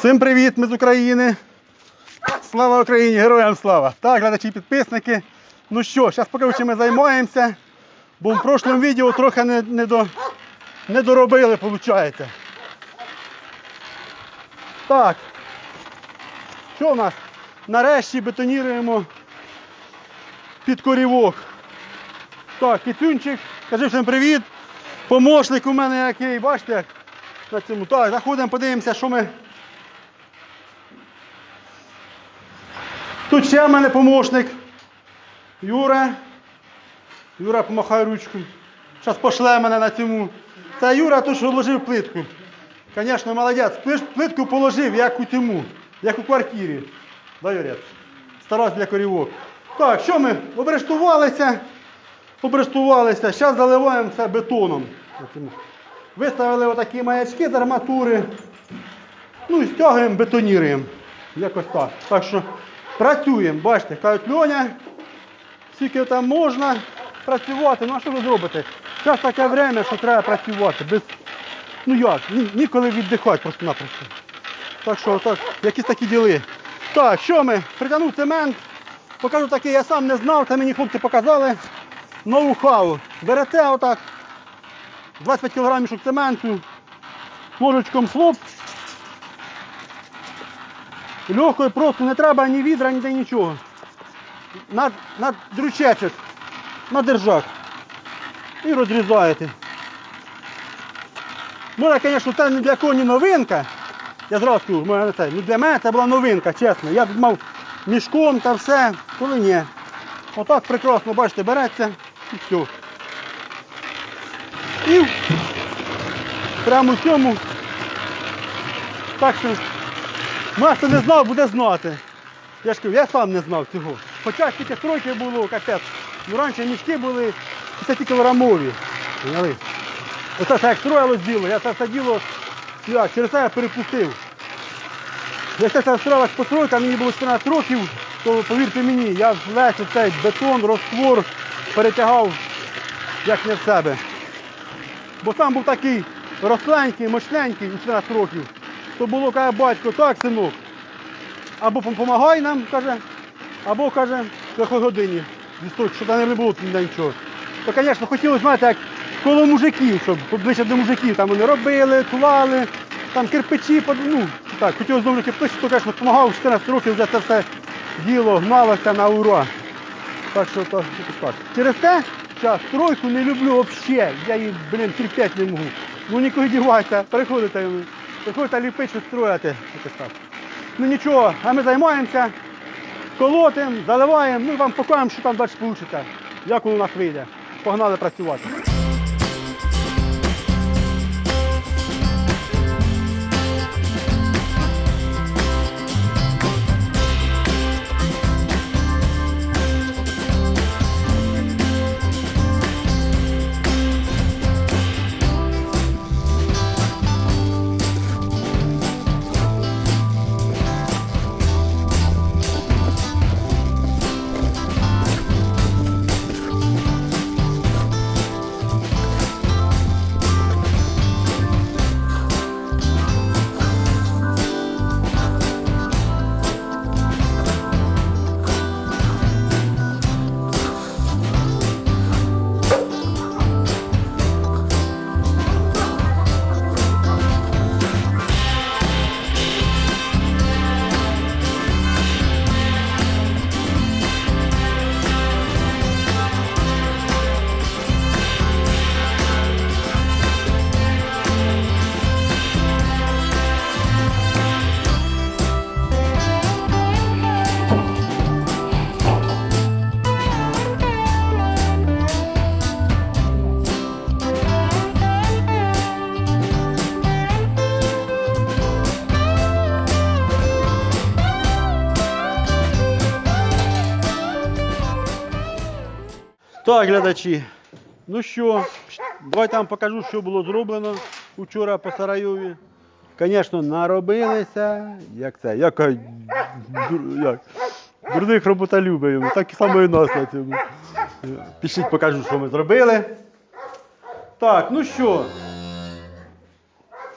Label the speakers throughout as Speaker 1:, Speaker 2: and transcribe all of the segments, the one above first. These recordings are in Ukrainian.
Speaker 1: Всім привіт, ми з України. Слава Україні, героям слава! Так, глядачі підписники. Ну що, зараз покажу, чим ми займаємося. Бо в прошлому відео трохи не, не, до, не доробили, виходить. Так. Що в нас? Нарешті бетоніруємо під корівок. Так, китюнчик, кажи всім привіт. Помощник у мене який, бачите, на цьому. Так, заходимо, подивимося, що ми. Тут ще в мене помощник. Юра. Юра, помахай ручкою. Зараз пошле мене на цьому. Це Юра, той, що вложив плитку. Звісно, молодець. Плитку положив, як у тему, як у квартирі. Да, Юрець? Старався для корівок. Так, що ми? Обрештувалися. Обрештувалися. Зараз заливаємо це бетоном. Виставили отакі маячки з арматури. Ну і стягуємо, бетоніруємо. Якось так. Так що працюємо. Бачите, кажуть, Льоня, скільки там можна працювати. Ну а що ви зробите? Зараз таке время, що треба працювати. Без... Ну як, ні, ніколи віддихати просто-напросто. Так що так, якісь такі діли. Так, що ми? Притягнув цемент. Покажу такий, я сам не знав, це мені хлопці показали. Ноу-хау. Берете отак 25 кг цементу, ложечком хлоп. Легкою просто не треба ні відра, ніде нічого. На, на дрючечок, на держак. І розрізаєте. Може, звісно, це не для кого не новинка. Я зразу це. Ну, для мене це була новинка, чесно. Я думав мішком та все, коли ні. Отак прекрасно, бачите, береться і все. І прямо в цьому. Так що, ну, хто не знав, буде знати. Я ж кажу, я сам не знав цього. Хоча тільки стройки було, капець. Ну раніше мішки були 50 кілограмові. Поняли? Оце все як строїлось діло, я це все діло як, через це я перепустив. Якщо це строїлась постройка, мені було 14 років, то повірте мені, я весь цей бетон, розтвор перетягав як не в себе. Бо сам був такий росленький, мощненький у 14 років, то було каже батько, так, синок, або допомагай нам, каже, або каже, в годині. Щоб там не було нічого. То, звісно, хотілося, знаєте, як коло мужиків, щоб поближче до мужиків. Там вони робили, клали, там кирпичі, ну, так, хотілося знову кирпичі, то, звісно, допомагав 14 років вже це все діло гналося на ура. Так що то, так. Через те, що стройку не люблю взагалі. Я її, блін, терпіти не можу. Ну нікуди дівайте, приходите, ви. приходите ліпити, що строїти. Ну нічого, а ми займаємося, колотимо, заливаємо, ну вам покажемо, що там далі вийде. Як воно у нас вийде. Погнали працювати. Так, глядачі. Ну що, давайте вам покажу, що було зроблено вчора по Сарайові. Звісно, наробилися. Як це? Як, дур- як? Дурних роботолюбів. Так само і нас на цьому. Пішіть, покажу, що ми зробили. Так, ну що?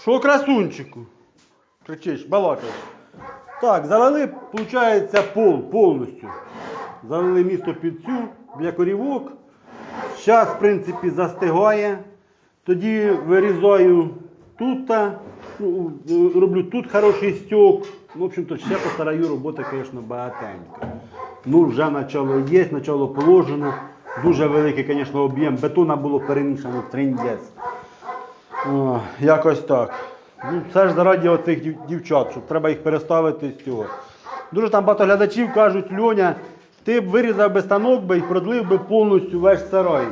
Speaker 1: Що красунчику? Кричиш, балакаєш. Так, залили, виходить, пол повністю. Залили місто під цю, для корівок. Зараз, в принципі, застигає. Тоді вирізаю тут, ну, роблю тут хороший стьок. В общем-то, ще постараю роботи, звісно, багатенько. Ну, вже начало є, начало положено. Дуже великий, звісно, об'єм. Бетона було перемішано в триндець. Якось так. Ну, це ж заради оцих дів- дівчат, щоб треба їх переставити з цього. Дуже там багато глядачів кажуть, Льоня, ти б вирізав би станок би і продлив би повністю весь сарай.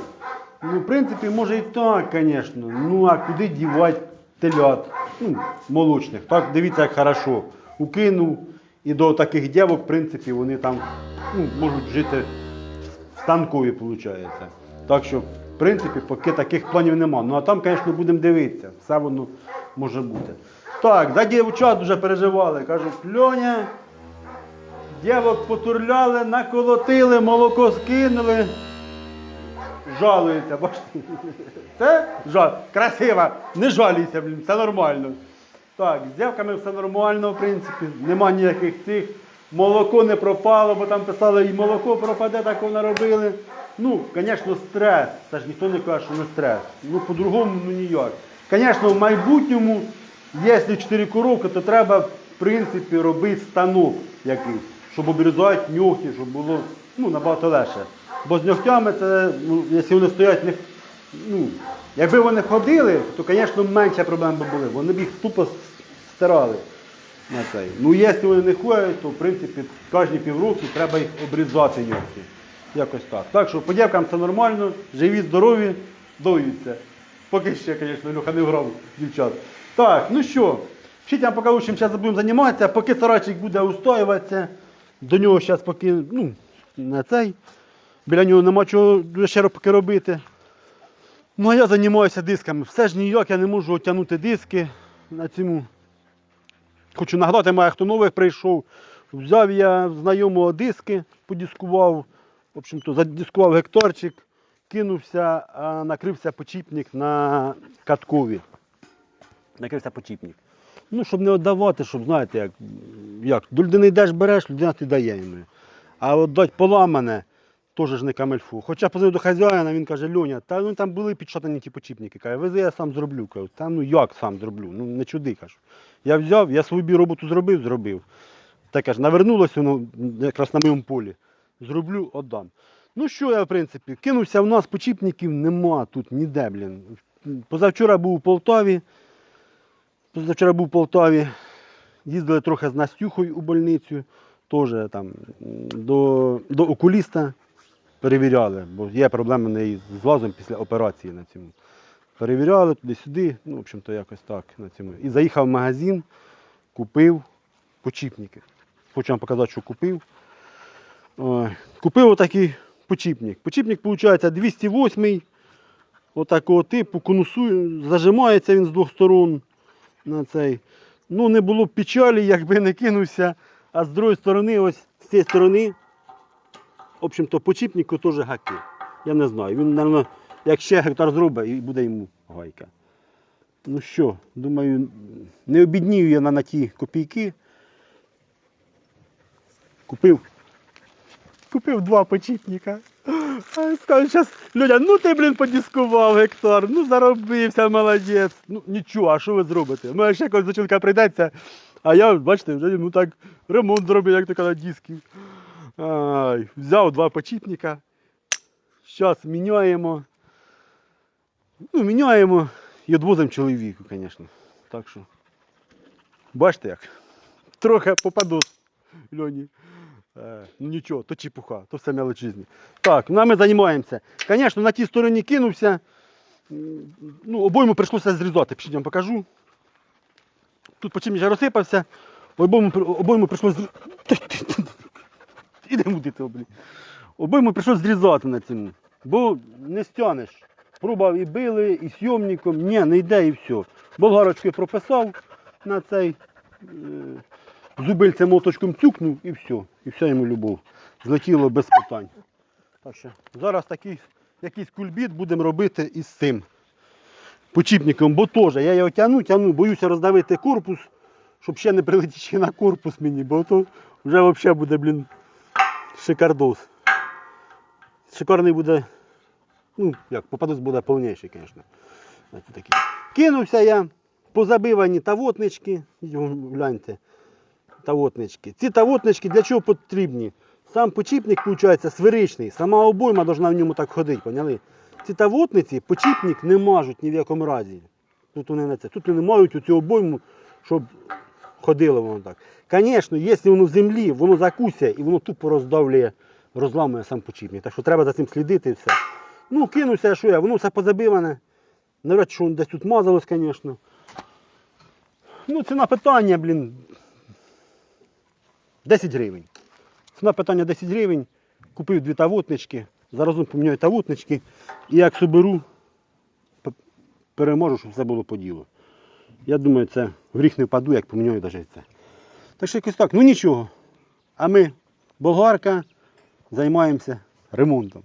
Speaker 1: Ну, в принципі, може і так, звісно. Ну, а куди дівати телят? Ну, молочних. Так, дивіться, як хорошо. Укинув. І до таких дівок, в принципі, вони там ну, можуть жити в станкові, виходить. Так що, в принципі, поки таких планів нема. Ну а там, звісно, будемо дивитися. Все воно може бути. Так, за дівчат дуже переживали. Кажуть, Льоня, дівок потурляли, наколотили, молоко скинули. Жалується, бачите? Це жаль. Красиво, не жалійся, блін, все нормально. Так, з дівками все нормально, в принципі, нема ніяких цих. Молоко не пропало, бо там писали, і молоко пропаде, так воно робили. Ну, звісно, стрес. Це ж ніхто не каже, що не стрес. Ну, по-другому ну ніяк. Звісно, в майбутньому, якщо 4 коровки, то треба, в принципі, робити станок якийсь, щоб обрізати нюхи, щоб було ну, набагато легше. Бо з ногтями це, ну, якщо вони стоять, не, ну, якби вони ходили, то, звісно, менше проблем би були. Вони б їх тупо стирали на цей. Ну, якщо вони не ходять, то в принципі кожні півроку треба їх обрізати нігті. Якось так. Так що по дівкам все нормально, живі, здорові, доються. Поки ще, звісно, Люха не вграв дівчат. Так, ну що, вам покажу, чим зараз будемо займатися, поки сарайчик буде устоюватися, до нього зараз поки, ну, на цей, біля нього нема чого ще поки робити. Ну а я займаюся дисками. Все ж ніяк, я не можу отягнути диски на цьому. Хочу нагадати, має хто нових прийшов. Взяв я знайомого диски, подіскував, в общем-то, задіскував гектарчик, кинувся, а накрився почіпник на каткові. Накрився почіпник. Ну, щоб не віддавати, щоб, знаєте, як, як до людини йдеш, береш, людина ти дає йому. А от дать поламане, теж ж не камельфу. Хоча позвонив до хазяїна, він каже, Льоня, та ну там були підшатані ті почіпники. Каже, вези, я сам зроблю. Кажу, та ну як сам зроблю? Ну не чуди, кажу. Я взяв, я свою роботу зробив, зробив. Так каже, навернулося воно якраз на моєму полі. Зроблю, віддам. Ну що я, в принципі, кинувся в нас почіпників нема тут ніде, блін. Позавчора був у Полтаві. Позавчора був у Полтаві. Їздили трохи з Настюхою у больницю. Теж там до, до окуліста перевіряли, бо є проблеми в неї з глазом після операції на цьому. Перевіряли туди-сюди, ну, в общем-то, якось так на цьому. І заїхав в магазин, купив почіпники. Хочу вам показати, що купив. Купив отакий почіпник. Почіпник, виходить, 208 отакого типу, конусує, зажимається він з двох сторон на цей. Ну, не було б печалі, якби не кинувся. А з другої сторони, ось з цієї сторони, в общем-то, почіпнику теж гаки. Я не знаю. Він, мабуть, як ще гектар зробить, і буде йому гайка. Ну що, думаю, не обіднію я на ті копійки. Купив. Купив два почіпника. Скажу, зараз, Людя, ну ти, блін, подіскував гектар, ну заробився, молодець. Ну нічого, а що ви зробите? Ну, ще якось дочинка прийдеться, а я, бачите, вже ну так ремонт зробив, як то кажуть, дисків. Ай, взяв два почіпника. Зараз міняємо. Ну, міняємо і відвозимо чоловіку, звісно. Так що. Бачите як? Трохи попаду Льоні. Е, ну нічого, то чепуха, то все мелочизні. Так, ну а ми займаємося. Звісно, на тій стороні кинувся. Ну, обойму прийшлося зрізати, пішіть вам покажу. Тут почим я розсипався, обойму, обойму прийшлося блін. Обойму прийшлося зрізати на цьому. Бо не стягнеш. Пробував і били, і сйомником. Ні, не йде і все. Болгарочки прописав на цей. Е, Зубильцем молоточком цюкнув і все. І все йому любов. Злетіло без питань. Так що зараз такий якийсь кульбіт будемо робити із цим почіпником, бо теж я його тягну, тягну, боюся роздавити корпус, щоб ще не прилетіти на корпус мені, бо то вже взагалі буде, блін, шикардос. Шикарний буде, ну, як, попадос буде повніший, звісно. Кинувся я, позабивані тавотнички, гляньте, тавотнички. Ці тавотнички для чого потрібні? Сам почіпник, виходить, сферичний, сама обойма должна в ньому так ходити, поняли? Ці тавотниці почіпник не мажуть ні в якому разі. Тут вони не це. Тут вони мають цю обойму, щоб ходило воно так. Звісно, якщо воно в землі, воно закуся і воно тупо роздавлює, розламує сам почіпник. Так що треба за цим слідити і все. Ну, кинувся, що я, воно все позабиване. Навряд що воно десь тут мазалось, звісно. Ну, ціна питання, блін. 10 гривень. Ціна питання 10 гривень. Купив дві тавотнички. Заразом поміняю тавотнички. І як соберу, переможу, щоб все було по ділу. Я думаю, це в гріх не впаду, як поміняю навіть це. Так що якось так, ну нічого. А ми, болгарка, займаємося ремонтом.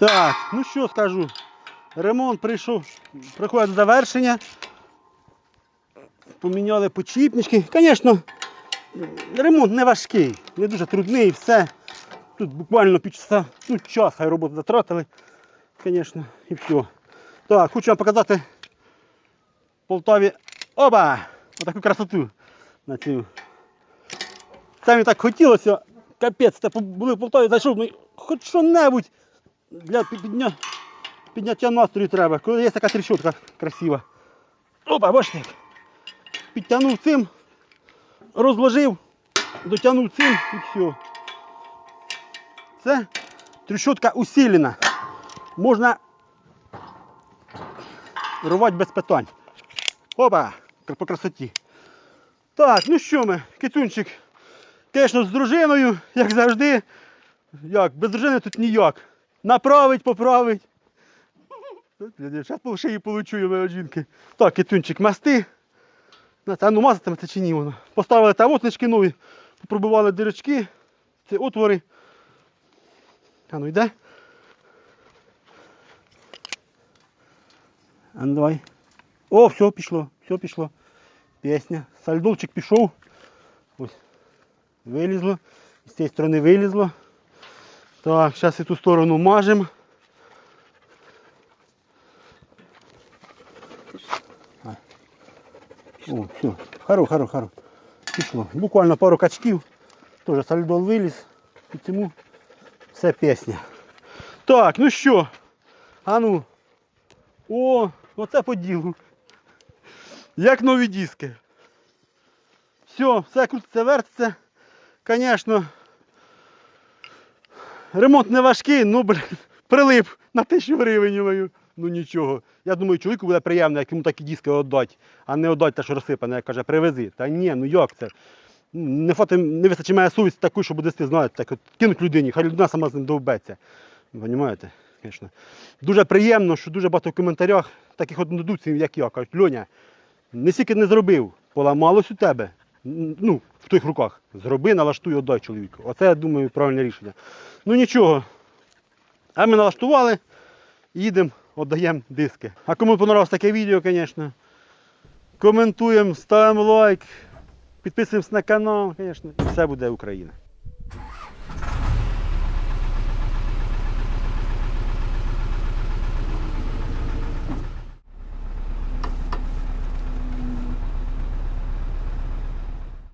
Speaker 1: Так, ну що скажу. Ремонт прийшов, приходить до завершення. Поміняли почіпнички. Звісно, ремонт не важкий, не дуже трудний, все. Тут буквально півчаса, ну час, хай роботу затратили, звісно, і все. Так, хочу вам показати Полтаві. Оба! Отаку красоту на цю. Це мені так хотілося. Капець, це були в Полтаві, зайшов, ну хоч що-небудь для підня... підняття настрою треба, коли є така тріщотка красива. Опа, бачите. Підтягнув цим, розложив, дотягнув цим і все. Це тріщотка усилена. Можна рвати без питань. Опа, по красоті. Так, ну що ми, кицунчик, звісно, з дружиною, як завжди. Як, без дружини тут ніяк. Направить, поправить. Зараз по шиї получу я жінки. Так, китунчик масти. А ну мазатиметься чи ні воно. Поставили тавотнички нові, попробували дирочки, ці отвори. А ну йде. А ну давай. О, все пішло, все пішло. Пісня. Сальдолчик пішов. Ось. Вилізло. З цієї сторони вилізло. Так, зараз і ту сторону мажемо. О, все. Харо, харо, харо. Пішло. Буквально пару качків. Теж сальдол виліз. І цьому все пісня. Так, ну що? А ну. О, оце по ділу. Як нові диски. Все, все крутиться, вертиться. Звісно, ремонт не важкий, ну блін, прилип на тисячу гривень. мою. Ну нічого. Я думаю, чоловіку буде приємно, як йому такі диски віддати, а не віддати те, що розсипане, як каже, привези. Та ні, ну як це? Не, фото, не вистачить мене совість таку, щоб десь, знаєте, так от кинуть людині, хай людина сама з ним довбеться. Понімаєте? Звісно. Дуже приємно, що дуже багато в коментарях таких однодумців, як я, кажуть, Льоня, не стільки не зробив, поламалось у тебе. Ну, в твоїх руках. Зроби, налаштуй, отдай чоловіку. Оце, я думаю, правильне рішення. Ну нічого. А ми налаштували, їдемо, віддаємо диски. А кому понравилось таке відео, звісно, коментуємо, ставимо лайк, підписуємось на канал, звісно, і все буде Україна.